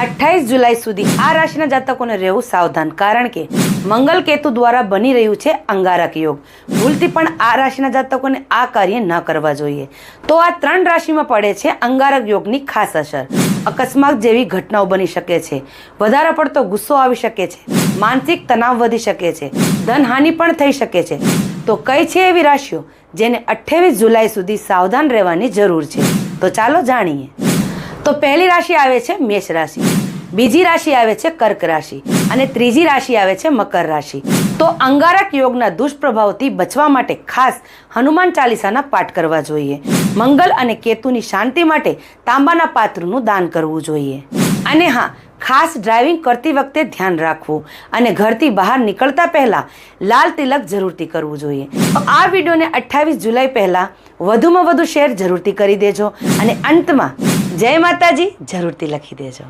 અઠ્ઠાવીસ જુલાઈ સુધી આ રાશિના જાતકોને રહેવું સાવધાન, કારણ કે મંગલ કેતુ દ્વારા બની રહ્યું છે અંગારક યોગ. ભૂલથી પણ આ રાશિના જાતકોને આ કાર્ય ન કરવા જોઈએ. તો આ ત્રણ રાશિમાં પડે છે અંગારક યોગની ખાસ અસર. અકસ્માત જેવી ઘટનાઓ બની શકે છે. વધારે પડતો ગુસ્સો આવી શકે છે. માનસિક તણાવ વધી શકે છે. ધનહાનિ પણ થઈ શકે છે. તો કઈ છે એવી રાશિઓ જેને અઠ્ઠાવીસ જુલાઈ સુધી સાવધાન રહેવાની જરૂર છે? તો ચાલો જાણીએ. તો પહેલી રાશિ આવે છે મેષ રાશિ. બીજી રાશિ આવે છે કર્ક રાશિ. અને ત્રીજી રાશિ આવે છે મકર રાશિ. તો અંગારક યોગના દુષ્પ્રભાવથી બચવા માટે ખાસ હનુમાન ચાલીસાના પાઠ કરવા જોઈએ. મંગલ અને કેતુની શાંતિ માટે તાંબાના પાત્રનું દાન કરવું જોઈએ. અને હા, ખાસ ડ્રાઇવિંગ કરતી વખતે ધ્યાન રાખવું. અને ઘરથી બહાર નીકળતા પહેલાં લાલ તિલક જરૂરથી કરવું જોઈએ. તો આ વિડીયોને અઠ્ઠાવીસ જુલાઈ પહેલાં વધુમાં વધુ શેર જરૂરથી કરી દેજો. અને અંતમાં જય માતાજી જરૂરથી લખી દેજો.